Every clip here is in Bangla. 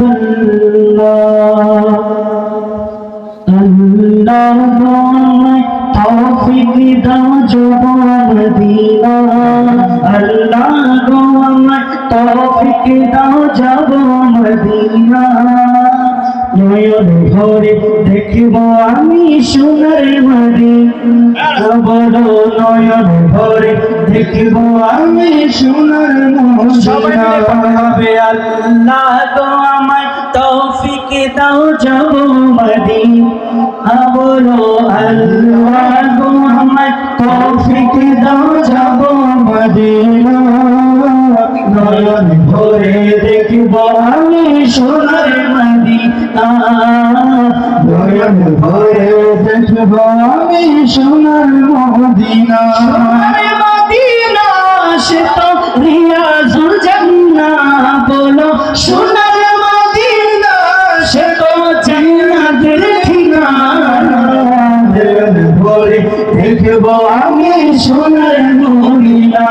আল্লাহ আল্লাহ তৌফিক দাও যুব মদিনা আল্লাহ নয়ন ভরে দেখব আমি সোনার মদিনা বড় নয়ন ভরে দেখব আমি সোনার সবাই মদিনা আল্লাহ গো আমায় তৌফিক দাও যাব মদিনা। বলো আল্লাহ আমায় তৌফিক দাও যাব মদিনা। নয়ন ভরে দেখব আমি সোনার মদিনা। নয়ন ভরে দেখব আমি সোনার মদিনা। সোনার মদিনা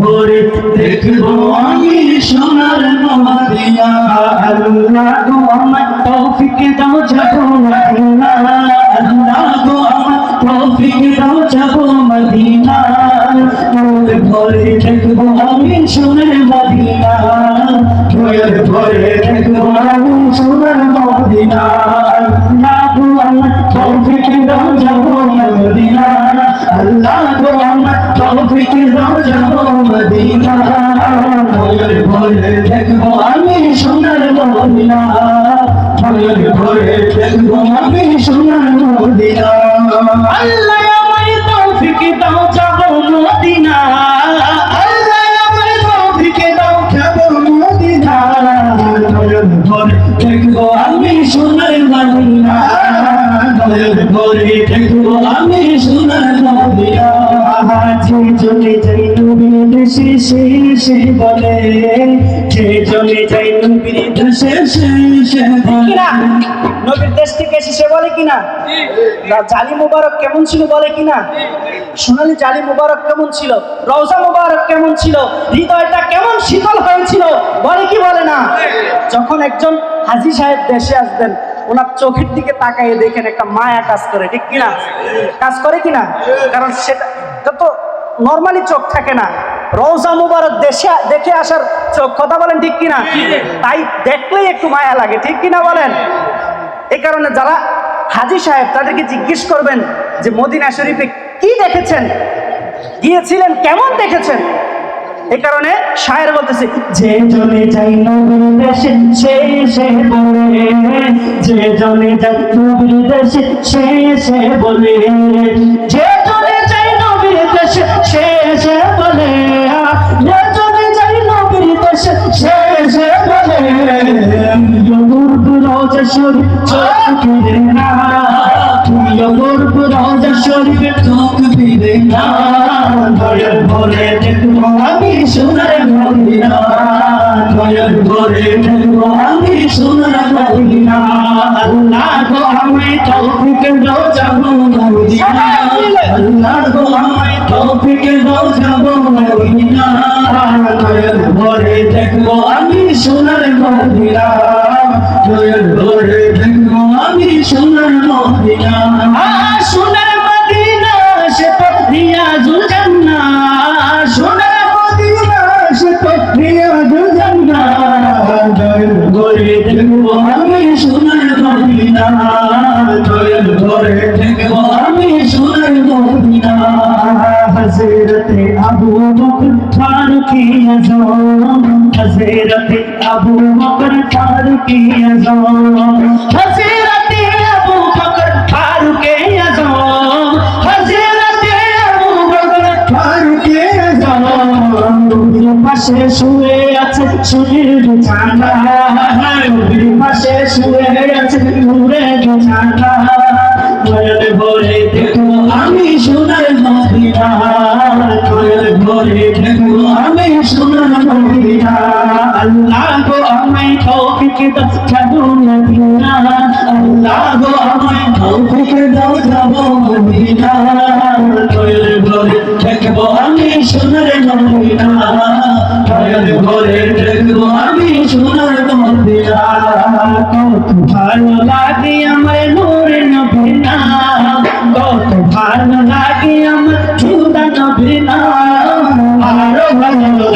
ভরে। দেখব আমি সোনার মদিনা আল্লাহ গো আমার তৌফিক দাও, যাব মদিনা। আল্লাহ গো আমার তৌফিক দাও, যাব মদিনা। ভরে দেখব আমি সোনার মদিনা। নয়ন ভরে দেখব আমি সোনার মদিনা। আল্লাহ গো আমার তৌফিক দাও, যাব তৌফিক দাও যাব মদিনা নয়ন ভরে দেখব আমি সোনার মদিনা। নয়ন ভরে দেখব আমি সোনার মদিনা। আল্লাহ আমায় তৌফিক দাও যাব মদিনা। আল্লাহ আমায় তৌফিক দাও যাব মদিনা। নয়ন ভরে দেখব আমি সোনার মদিনা। নয়ন ভরে দেখব আমি সোনার যে চলে যাই নবীর দেশে সে সে বলে। যে চলে যাই নবীর দেশে সে সে বলে। নবীর দেশ থেকে এসে সে বলে কিনা? জালি মুবারক কেমন ছিল বলে কিনা? সোনালি জালি মুবারক কেমন ছিল? রওজা মুবারক কেমন ছিল? হৃদয়টা কেমন শীতল হয়েছিল? বলে কি বলে না? যখন একজন হাজি সাহেব দেশে আসবেন ওনার চোখের দিকে তাকাইয়ে দেখেন একটা মায়া কাজ করে ঠিক কিনা? কাজ করে কিনা? কারণ সেটা এটা তো নর্মালি চোখ থাকে না। রওজা মুবারক দেশে দেখে আসার চোখ কথা বলেন ঠিক কিনা? তাই দেখলেই একটু মায়া লাগে ঠিক কিনা বলেন? এই কারণে যারা হাজি সাহেব তাদেরকে জিজ্ঞেস করবেন যে মদিনা শরীফে কি দেখেছেন? গিয়েছিলেন কেমন দেখেছেন? এ কারণে শায়ের বলতেছে যে জনে যাই নবীর দেশে সে সে বলে। যে জনে যাই নবীর দেশে সে সে বলে। যে দেশে সে সে বলে যে জনে যাই নবীর দেশে সে সে বলে রোজা শরীফ চোখ ফিরে না দূর রোজা শরীফ চোখ ফিরে না নয়ন ভরে দেখব আমি সোনার মদিনা নয়ন ভরে দেখব আমি সোনার মদিনা আল্লাহ গো গো তৌফিক দাও যাব ভরে আমি সোনার মদিনা নয়ন ভরে দেখব আমি সোনার মদিনা সোনার মদিনা সে তো রিয়াজুল জান্নাহ সোনার মদিনা সে তো রিয়াজুল জান্নাহ দয়াল করে দেখব আমি সোনার মদিনা করে দেখব আমি সোনার হযরতে আবু বকর ফারুক আযম হযরতে আবু বকর ফারুক আযম হযরতে আবু বকর ফারুক আযম হযরতে আবু বকর ফারুক আযম নবীর পাশে শুয়ে আছে সুনীল বিছানা নবীর পাশে শুয়ে আমায় তৌফিক দাও, যাব মদিনা। আল্লাহ আমায় তৌফিক দাও, যাব মদিনা। নয়ন ভরে দেখব আমি সোনার মদিনা। নয়ন ভরে দেখব আমি সোনার মদিনা। কত ভালো লাগে আমার নূর নবীর কত ভালো লাগে আমার নাম আরও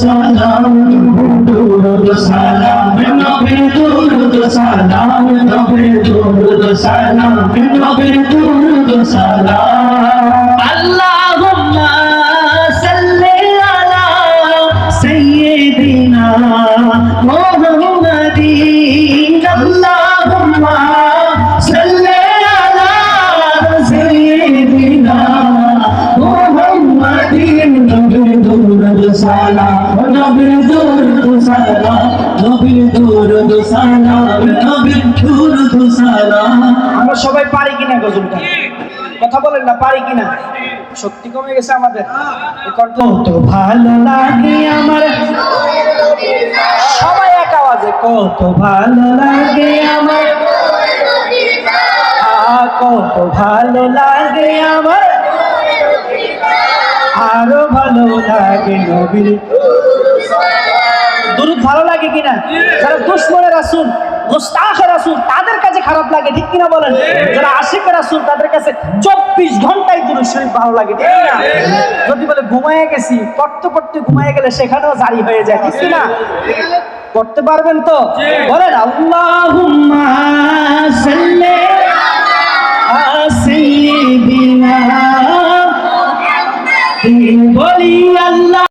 সালাম দুরুদ সালাম নবীর দুরুদ সালাম নবীর দুরুদ সালাম। সালাম আল্লাহুম্মা আমরা সবাই পারি কিনা গজলটা কথা বলেন না পারি কিনা? শক্তি কমে গেছে আমাদের। কত ভালো লাগে আমার। সবাই এক আওয়াজে কত ভালো লাগে আমার। আ, কত ভালো লাগে আমার। আরও ভালো লাগে নবীর। দুরুদ ভালো লাগে কিনা? যারা দুশ্মনের রাসুল। গোস্তাখ রাসুল তাদের কাছে খারাপ লাগে, ঠিক কিনা বলেন? যারা আশিক রাসুল তাদের কাছে চব্বিশ ঘন্টায় দুরু শরীফ ভালো লাগে যদি বলে ঘুমায় গেছি, পড়তে পড়তে ঘুমায় গেলে সেখানেও জারি হয়ে যায়, ঠিক কিনা? করতে পারবেন তো? বলেন, আল্লাহুম্মা সাল্লি আলা সাইয়্যিদিনা বলি আল্লাহ।